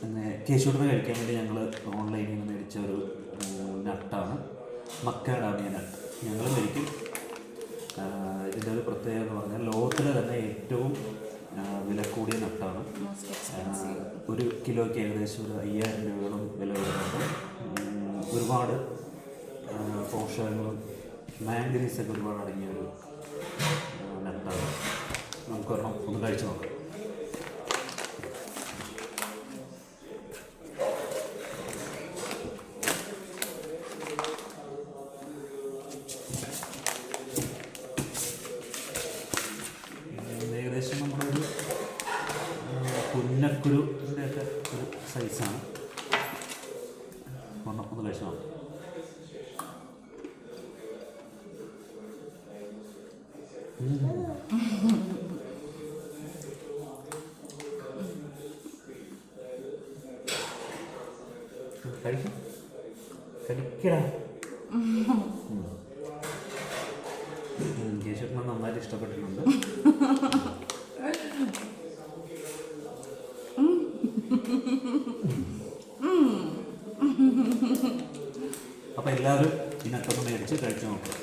പിന്നെ കേശുവിനെ കഴിക്കാൻ വേണ്ടി ഞങ്ങൾ ഓൺലൈനിൽ നിന്ന് മേടിച്ച ഒരു നട്ടാണ്. മക്കാഡാമിയ നട്ട്. ഞങ്ങൾ മേടിക്കും. ഇതിന്റെ ഒരു പ്രത്യേകത എന്ന് പറഞ്ഞാൽ ലോകത്തിലെ തന്നെ ഏറ്റവും വില കൂടിയ നട്ടാണ്. ഒരു കിലോയ്ക്ക് ഏകദേശം ഒരു അയ്യായിരം രൂപയോളം വില വരുന്നുണ്ട്. ഒരുപാട് പോഷകങ്ങളും മാംഗനീസൊക്കെ ഒരുപാട് അടങ്ങിയ ഒരു നട്ടാണ്. നമുക്കൊരെണ്ണം ഒന്ന് കഴിച്ചു നോക്കാം. ആ, പുന്നക്കുരുവിന്റെ ഒക്കെ ഒരു സൈസാണ് ഒന്ന് ഒന്ന് കഴിച്ചു നോക്കാം. കഴിക്കും. കഴിക്കടാ. കേശവന് നന്നായിട്ട് ഇഷ്ടപ്പെട്ടിട്ടുണ്ട്. അപ്പോൾ എല്ലാവരും ഇതിനകത്തൊന്ന് മേടിച്ച് കഴിച്ചു നോക്കുക